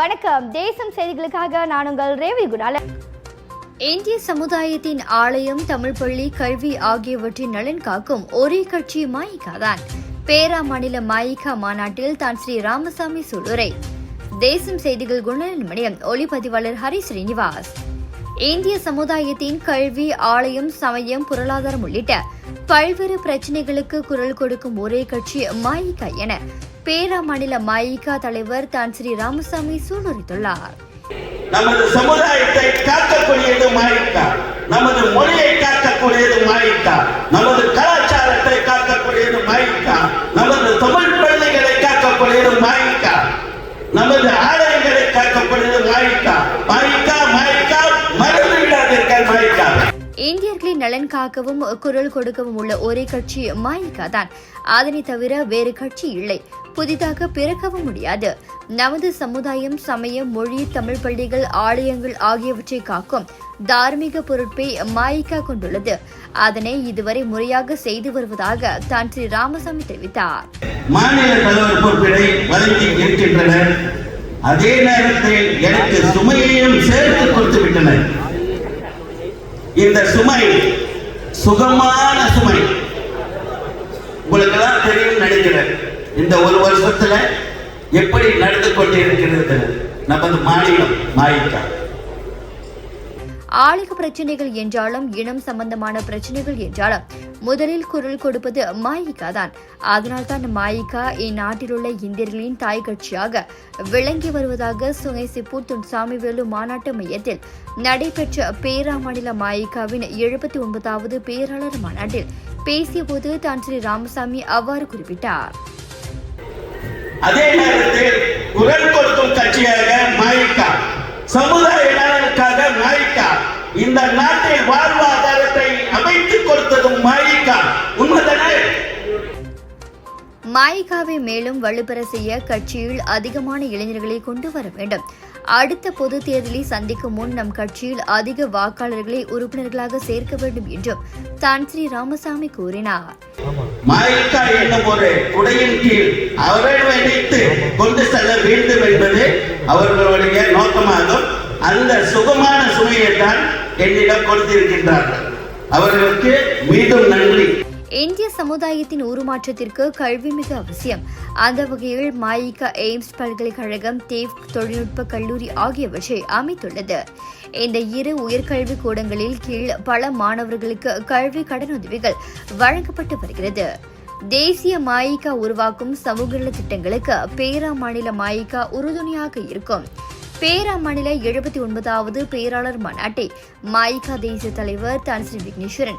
வணக்கம். தேசம் செய்திகளுக்காக நான் உங்கள் ரேவி குணால. இந்திய சமுதாயத்தின் ஆலயம் தமிழ் பள்ளி கல்வி ஆகியவற்றின் நலன் காக்கும் ஒரே கட்சி மாயிகா தான். பேரா மாநில மாயிகா மாநாட்டில் தான் ஸ்ரீ ராமசாமி சொல்லுரை தேசம் செய்திகள் குணநலன் மணியம் ஒளிப்பதிவாளர் ஹரி ஸ்ரீனிவாஸ். இந்திய சமுதாயத்தின் கல்வி ஆலயம் சமயம் பொருளாதாரம் உள்ளிட்ட பல்வேறு பிரச்சனைகளுக்கு குரல் கொடுக்கும் ஒரே கட்சி மாயிகா என பேரா மாநில மாயிகா தலைவர் தான் ஸ்ரீ ராமசாமி சூளுரைத்துள்ளார் நமது சமுதாயத்தை காக்கக்கூடியது மாயிகா. நமது மொழியை காக்கக்கூடியது மாயிகா. நமது நலன் காக்கவும் குரல் கொடுக்கவும் உள்ள ஒரே கட்சி மாயிகா தான். அதனை தவிர வேறு கட்சி இல்லை. புதிதாக பிறக்கவும் முடியாது. நமது சமுதாயம் சமயம் மொழி தமிழ் பள்ளிகள் ஆலயங்கள் ஆகியவற்றை காக்கும் தார்மீக பொருட்பை மாயிகா கொண்டுள்ளது. அதனை இதுவரை முறையாக செய்து வருவதாக தான் ஸ்ரீ ராமசாமி தெரிவித்தார். மாநில தலைவர் பொறுப்பினை வழங்கி இருக்கின்றனர். அதே நேரத்தில் எனக்கு சுமையையும் சேர்த்து கொடுத்து விட்டனர் இந்த சுமை சுகமான சுமை. உங்களுக்கெல்லாம் தெரியும் நினைக்கிறேன். இந்த ஒரு வருஷத்துல எப்படி நடந்து கொண்டிருக்கிறது? நமது மாநிலம் மாயிக்கா ஆளுக பிரச்சனைகள் என்றாலும் இனம் சம்பந்தமான பிரச்சனைகள் என்றாலும் முதலில் குரல் கொடுப்பது மாயிகா தான். அதனால் தான் மாயிகா இந்நாட்டில் உள்ள இந்தியர்களின் தாய் கட்சியாக விளங்கி வருவதாக சுங்கை சிப்பூர் சாமிவேலு மாநாட்டு மையத்தில் நடைபெற்ற பேரா மாநில மாயிகாவின் எழுபத்தி ஒன்பதாவது பேராளர் மாநாட்டில் பேசியபோது தான் ஸ்ரீ ராமசாமி அவ்வாறு குறிப்பிட்டார். அதே நேரத்தில் குரல் கொடுக்கும் கட்சியாக மாயிக்கா சமுதாய நலனுக்காக மாயிக்கா இந்த நாட்டில் வாழ்வாதாரத்தை அமைத்துக் கொடுத்ததும் மாயிக்கா மாயிகாவை மேலும் வலுப்பெற செய்ய கட்சியில் அதிகமான இளைஞர்களை கொண்டு வர வேண்டும். அடுத்த பொது தேர்தலை சந்திக்கும் முன் நம் கட்சியில் அதிக வாக்காளர்களை உறுப்பினர்களாக சேர்க்க வேண்டும் என்றும் தான் ஸ்ரீ ராமசாமி கூறினார். மாயிக்கா என்னும் ஒரு குடையின் கீழ் அவர்கள் கொண்டு செல்ல வேண்டும் என்பது அவர்களுடைய நோக்கமாகும். அந்த சுகமான சுமையை தான் என்னிடம் கொடுத்திருக்கின்றார்கள். அவர்களுக்கு மீண்டும் நன்றி. இந்திய சமுதாயத்தின் உருமாற்றத்திற்கு கல்வி மிக அவசியம். அந்த வகையில் மாயிகா எய்ம்ஸ் பல்கலைக்கழகம் தேவ் தொழில்நுட்ப கல்லூரி ஆகியவற்றை அமைத்துள்ளது. இந்த இரு உயர்கல்வி கூடங்களில் கீழ் பல மாணவர்களுக்கு கல்வி கடனுதவிகள் வழங்கப்பட்டு வருகிறது. தேசிய மாயிகா உருவாக்கும் சமூக திட்டங்களுக்கு பேரா மாநில மாயிகா உறுதுணையாக இருக்கும். பேரா மாநில எழுபத்தி ஒன்பதாவது பேராளர் மாநாட்டை மாயிகா தேசிய தலைவர் தான் ஸ்ரீ விக்னேஸ்வரன்